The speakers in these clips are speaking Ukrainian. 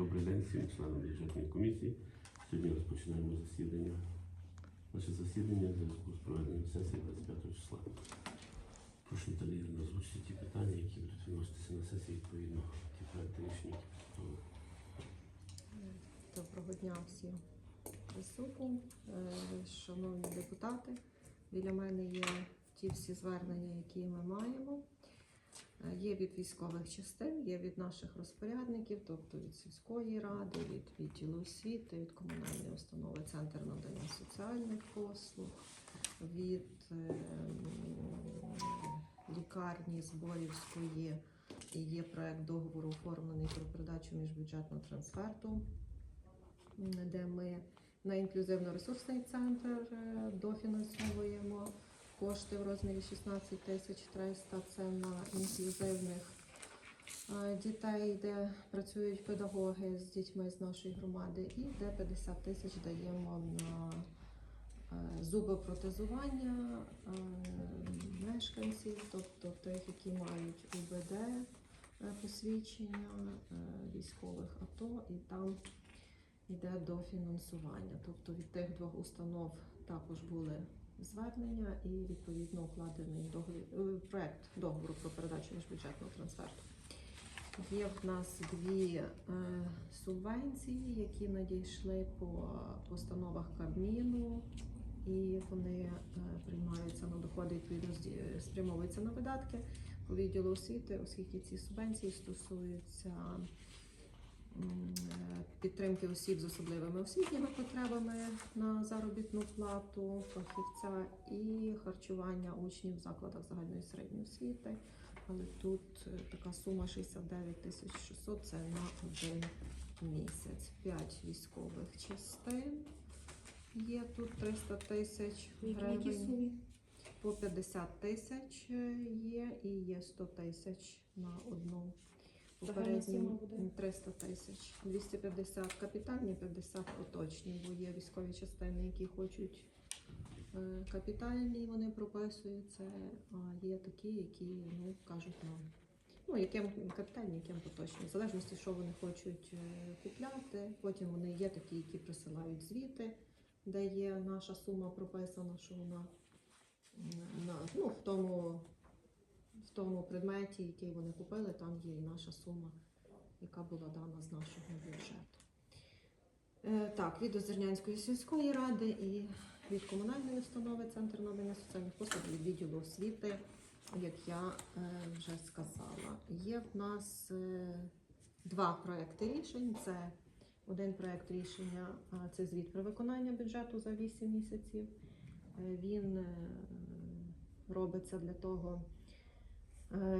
Добрий день всім членам бюджетної комісії. Сьогодні розпочинаємо засідання. Наше засідання в зв'язку з проведенням сесії 25 числа. Прошу Наталію озвучити ті питання, які будуть виноситися на сесії відповідно ті проекти рішення, які підготовили. Доброго дня всім присутнім, Е, шановні депутати. Біля мене є ті всі звернення, які ми маємо. Є від військових частин, є від наших розпорядників, тобто від сільської ради, від відділу освіти, від комунальної установи Центр надання соціальних послуг, від е, лікарні Зборівської. І є проект договору оформлений про передачу міжбюджетного трансферту, де ми на інклюзивно-ресурсний центр е, дофінансовуємо кошти в розмірі 16 тисяч 300. Це на інклюзивних дітей, де працюють педагоги з дітьми з нашої громади, і де 50 тисяч даємо на е, зубопротезування е, мешканців, тобто тих, які мають УБД е, посвідчення військових АТО, і там йде до фінансування. Тобто від тих двох установ також були звернення і відповідно укладений договір, е, проект договору про передачу міжбюджетного трансферту. Є в нас дві е, субвенції, які надійшли по постановах Кабміну, і вони е, приймаються на доходи, відповідно спрямовуються на видатки по відділу освіти, оскільки ці субвенції стосуються е, підтримки осіб з особливими освітніми потребами на заробітну плату фахівця і харчування учнів в закладах загальної середньої освіти. Але тут е, така сума 69 тисяч 600 це на один місяць. П'ять військових частин. Є тут 300 тисяч Які гривень. По 50 тисяч е, є і є 100 тисяч на одну. Буде? 300 тисяч. 250 капітальні, 50 поточні, бо є військові частини, які хочуть е, капітальні, вони прописуються, а є такі, які ну, кажуть нам. Ну, яким капітальні, яким поточні, в залежності, що вони хочуть е, купляти. Потім вони є такі, які присилають звіти, де є наша сума прописана, що вона на, ну, в тому в тому предметі, який вони купили, там є і наша сума, яка була дана з нашого бюджету. Е, так, від Озернянської сільської ради і від комунальної установи Центр надання соціальних послуг від відділу освіти, як я е, вже сказала. Є в нас е, два проекти рішень. Це один проект рішення це звіт про виконання бюджету за 8 місяців. Він робиться для того,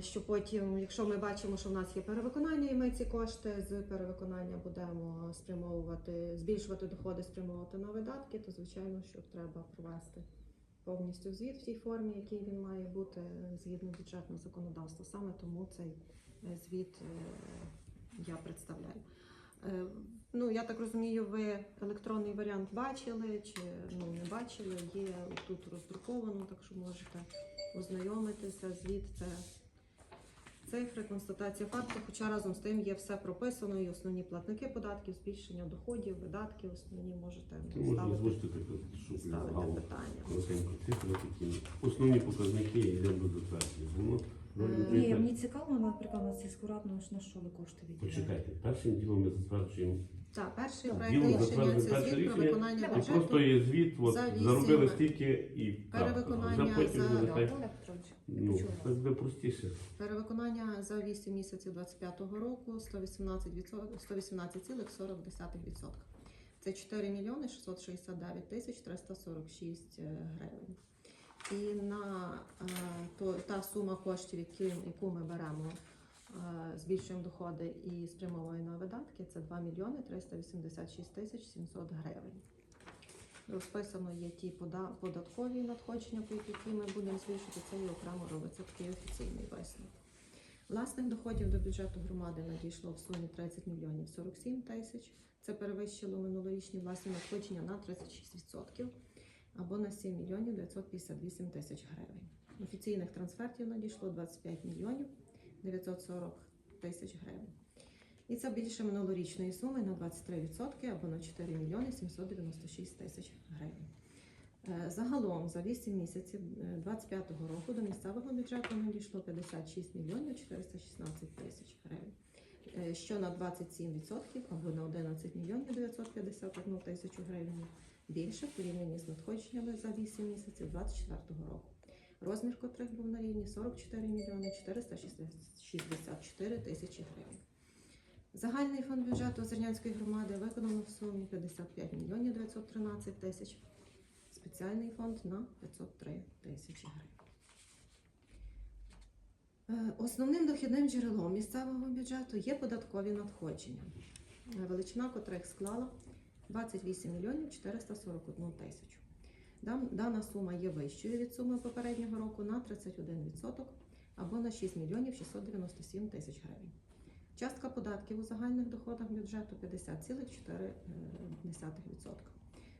що потім, якщо ми бачимо, що в нас є перевиконання, і ми ці кошти з перевиконання будемо спрямовувати, збільшувати доходи, спрямовувати на видатки, то звичайно, що треба провести повністю звіт в тій формі, який він має бути е, згідно бюджетного законодавства. Саме тому цей е, звіт е, я представляю. Е, Ну, я так розумію, ви електронний варіант бачили чи ну, не бачили. Є тут роздруковано, так що можете ознайомитися. Звіт це цифри, констатація факту. Хоча разом з тим є все прописано, і основні платники податків, збільшення доходів, видатки, основні можете можеш ставити, так, щоб ставити питання. коротенько цифри, такі основні показники йдемо до затвердження. Воно Е, Ні, Ні, мені цікаво, наприклад, на сільську раду на що ви кошти відділяєте. Почекайте, першим ділом ми затверджуємо. Так, перший Так, проект рішення це перше звіт про рішення. виконання І бюджету. просто є звіт, от, за вісім заробили стільки і крапка. перевиконання Вже потім за- Олег Петрович, ну, почула це буде простіше. Перевиконання за 8 місяців 2025 року 118 118,40%. Це 4 мільйони 669 тисяч 346 гривень. І на е, то, та сума коштів, які, яку ми беремо, е, збільшуємо доходи і спрямовуємо на видатки, це 2 мільйони 386 тисяч 700 гривень. Розписано є ті податкові надходження, по які ми будемо збільшувати, це і окремо робиться такий офіційний висновок. Власних доходів до бюджету громади надійшло в сумі 30 мільйонів 47 тисяч. Це перевищило минулорічні власні надходження на 36% або на 7 мільйонів 958 тисяч гривень. Офіційних трансфертів надійшло 25 мільйонів 940 тисяч гривень. І це більше минулорічної суми на 23% або на 4 мільйони 796 тисяч гривень. Е, Загалом за 8 місяців 2025 року до місцевого бюджету надійшло 56 мільйонів 416 тисяч гривень, е, що на 27% або на 11 мільйонів 951 тисячу гривень більше в порівнянні з надходженнями за 8 місяців 2024 року. Розмір котрих був на рівні 44 мільйони 464 тисячі гривень. Загальний фонд бюджету Озернянської громади виконано в сумі 55 мільйонів 913 тисяч. Спеціальний фонд на 503 тисячі гривень. Е, Основним дохідним джерелом місцевого бюджету є податкові надходження, е, величина котрих склала 28 мільйонів 441 тисячу. Дана сума є вищою від суми попереднього року на 31% або на 6 мільйонів 697 тисяч гривень. Частка податків у загальних доходах бюджету 50,4%.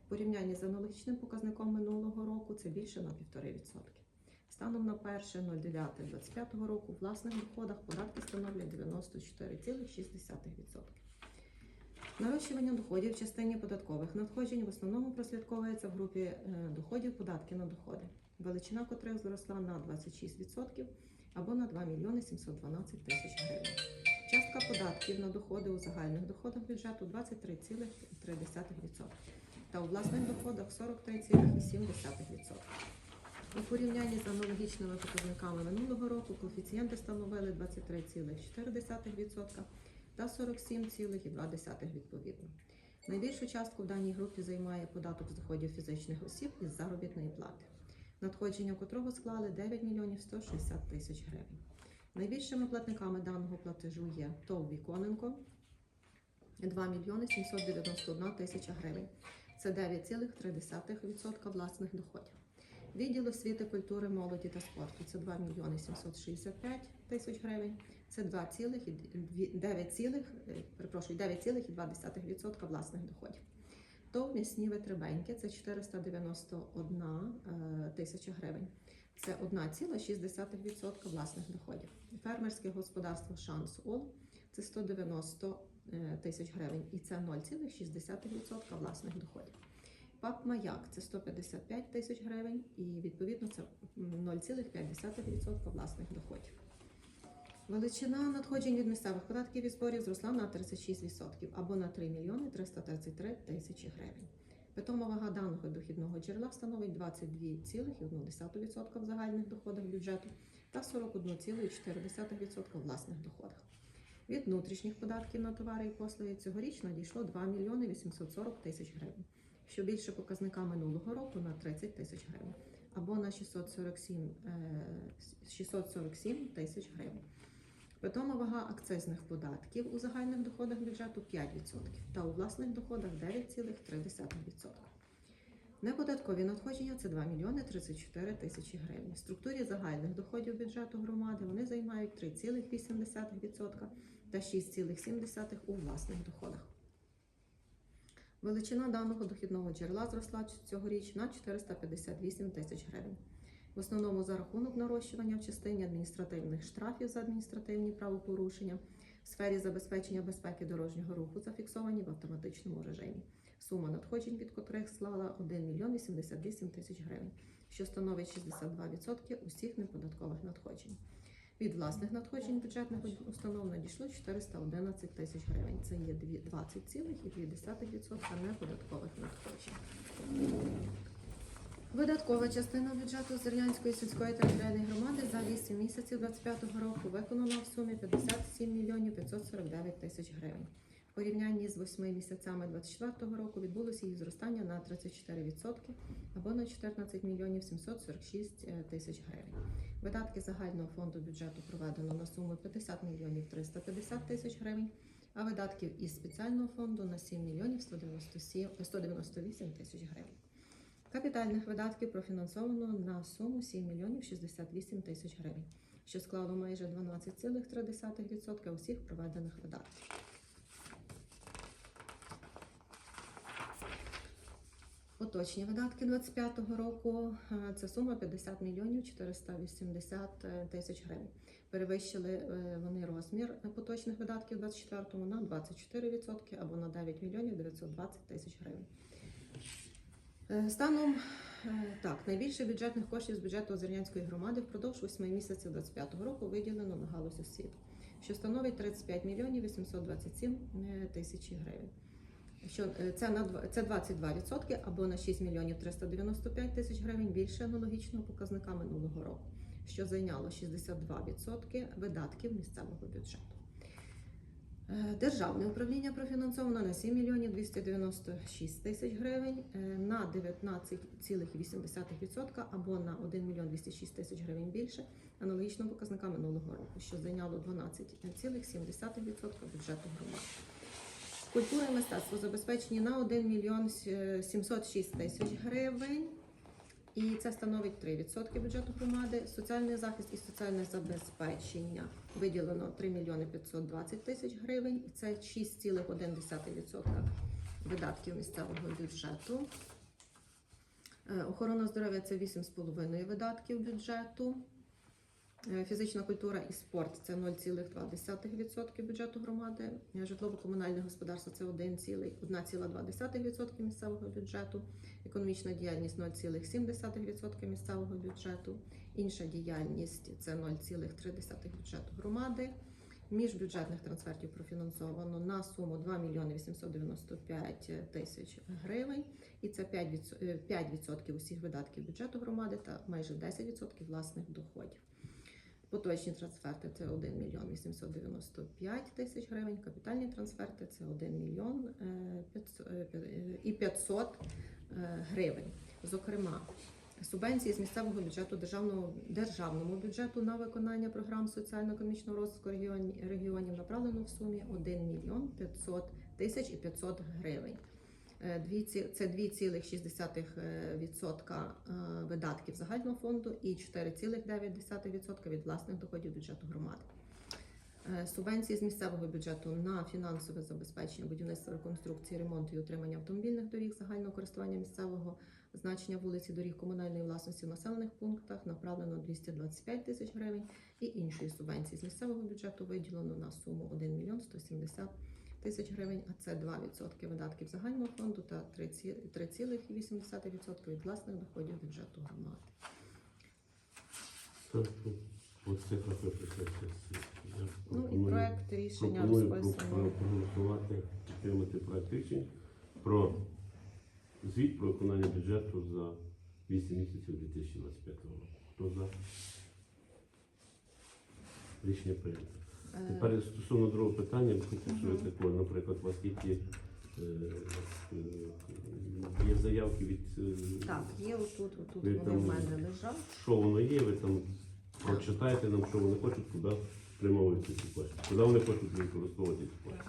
В порівнянні з аналогічним показником минулого року це більше на 1,5%. Станом на 1.09.25 року в власних доходах податки становлять 94,6%. Нарощування доходів в частині податкових надходжень в основному прослідковується в групі е, доходів податки на доходи, величина котрих зросла на 26% або на 2 мільйони 712 тисяч гривень. Частка податків на доходи у загальних доходах бюджету 23,3% та у власних доходах 43,7%. У порівнянні з аналогічними показниками минулого року коефіцієнти становили 23,4% та 47,2% відповідно. Найбільшу частку в даній групі займає податок з доходів фізичних осіб із заробітної плати, надходження котрого склали 9 мільйонів 160 тисяч гривень. Найбільшими платниками даного платежу є ТОВ Віконенко 2 мільйони 791 тисяча гривень. Це 9,3% власних доходів. Відділ освіти, культури, молоді та спорту це 2 мільйони 765 тисяч гривень. Це 9,2% власних доходів. ТОВ м'ясні витребеньки це 491 е, тисяча гривень. Це 1,6% власних доходів. Фермерське господарство Шанс Ол це 190 е, тисяч гривень і це 0,6% власних доходів. ПАП Маяк це 155 тисяч гривень і відповідно це 0,5% власних доходів. Величина надходжень від місцевих податків і зборів зросла на 36% або на 3 мільйони 333 тисячі гривень. Питома вага даного дохідного джерела становить 22,1% в загальних доходах бюджету та 41,4% в власних доходах. Від внутрішніх податків на товари і послуги цьогоріч надійшло 2 мільйони 840 тисяч гривень, що більше показника минулого року на 30 тисяч гривень або на 647, е, 647 тисяч гривень. Питома вага акцизних податків у загальних доходах бюджету 5% та у власних доходах 9,3%. Неподаткові надходження це 2 мільйони 34 тисячі гривень. В структурі загальних доходів бюджету громади вони займають 3,8% та 6,7% у власних доходах. Величина даного дохідного джерела зросла цьогоріч на 458 тисяч гривень. В основному за рахунок нарощування в частині адміністративних штрафів за адміністративні правопорушення в сфері забезпечення безпеки дорожнього руху зафіксовані в автоматичному режимі. Сума надходжень від котрих склала 1 мільйон 88 тисяч гривень, що становить 62% усіх неподаткових надходжень. Від власних надходжень бюджетних установ надійшло 411 тисяч гривень. Це є дві- 20,2% неподаткових надходжень. Видаткова частина бюджету Зернянської сільської територіальної громади за 8 місяців 2025 року виконана в сумі 57 мільйонів 549 тисяч гривень. В порівнянні з 8 місяцями 2024 року відбулося їх зростання на 34% або на 14 мільйонів 746 е, тисяч гривень. Видатки загального фонду бюджету проведено на суму 50 мільйонів 350 тисяч гривень, а видатків із спеціального фонду на 7 мільйонів 198 тисяч гривень. Капітальних видатків профінансовано на суму 7 мільйонів 68 тисяч гривень, що склало майже 12,3% усіх проведених видатків. Поточні видатки 25-го року е, це сума 50 мільйонів 480 тисяч гривень. Перевищили е, вони розмір поточних видатків 24-му на 24% або на 9 мільйонів 920 тисяч гривень. Е, Станом е, так, найбільше бюджетних коштів з бюджету Озернянської громади впродовж 8 місяців 25-го року виділено на галузь освіти, що становить 35 мільйонів 827 е, тисячі гривень. Що е, це на це 22% або на 6 мільйонів 395 тисяч гривень більше аналогічного показника минулого року, що зайняло 62% видатків місцевого бюджету. Е, Державне управління профінансовано на 7 мільйонів 296 тисяч гривень е, на 19,8% або на 1 мільйон 206 тисяч гривень більше аналогічного показника минулого року, що зайняло 12,7% бюджету громади. Культура і мистецтво забезпечені на 1 мільйон е, 706 тисяч гривень. І це становить 3% бюджету громади. Соціальний захист і соціальне забезпечення виділено 3 мільйони 520 тисяч гривень. І це 6,1% видатків місцевого бюджету. Е, Охорона здоров'я це 8,5% видатків бюджету. Е, Фізична культура і спорт це 0,2% бюджету громади. Е, Житлово-комунальне господарство це 1,2% 1,2% місцевого бюджету. Економічна діяльність 0,7% місцевого бюджету. Інша діяльність це 0,3% бюджету громади. Міжбюджетних трансфертів профінансовано на суму 2 мільйони 895 тисяч гривень. І це 5%, е, 5% усіх видатків бюджету громади та майже 10% власних доходів. Поточні трансферти це 1 мільйон 895 тисяч гривень, капітальні трансферти це 1 мільйон е, 500, е, і 500 е, гривень. Зокрема, субвенції з місцевого бюджету державного державному бюджету на виконання програм соціально-економічного розвитку регіонів направлено в сумі 1 мільйон 500 тисяч і 500 гривень. Е, Це 2,6% е, видатків загального фонду і 4,9% від власних доходів бюджету громади. Е, Субвенції з місцевого бюджету на фінансове забезпечення будівництва, реконструкції, ремонту і утримання автомобільних доріг загального користування місцевого значення вулиці доріг комунальної власності в населених пунктах направлено 225 тисяч гривень і іншої субвенції з місцевого бюджету виділено на суму 1 мільйон 170 тисяч гривень, а це 2% видатків загального фонду та 3,8% від власних доходів бюджету громади. Ну, Ну і проект рішення розписаний. проголосувати, підтримати проект рішення про звіт про виконання бюджету за 8 місяців 2025 року. Хто за? Рішення прийнято. Тепер стосовно другого питання, хотів, що ви Мгм. такого, наприклад, у вас які е, е, є заявки від е, Так, є отут, отут Ви вони там- в мене лежать. що воно є, ви там прочитаєте нам, що вони хочуть, куди спрямовуються ці кошти, куди вони хочуть використовувати ці кошти.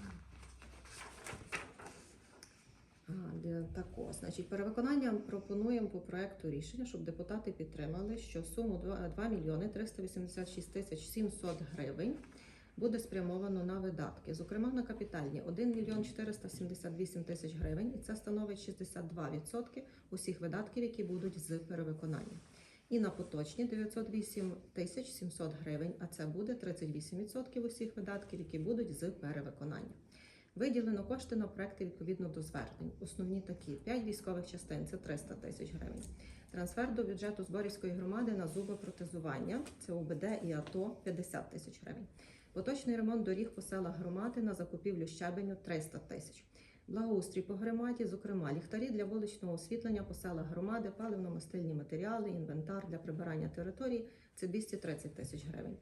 А, де тако. Значить, перевиконанням пропонуємо по проекту рішення, щоб депутати підтримали, що суму 2, 2 мільйони 386 тисяч 700 гривень буде спрямовано на видатки. Зокрема, на капітальні 1 мільйон 478 тисяч гривень, і це становить 62% усіх видатків, які будуть з перевиконанням. І на поточні 908 тисяч 700 гривень, а це буде 38% усіх видатків, які будуть з перевиконанням. Виділено кошти на проекти відповідно до звернень. Основні такі: 5 військових частин це 300 тисяч гривень. Трансфер до бюджету Зборівської громади на зубопротезування це УБД і АТО 50 тисяч гривень. Поточний ремонт доріг по селах громади на закупівлю щебеню 300 тисяч. Благоустрій по громаді, зокрема, ліхтарі для вуличного освітлення по селах громади, паливно-мастильні матеріали, інвентар для прибирання території це 230 тисяч гривень.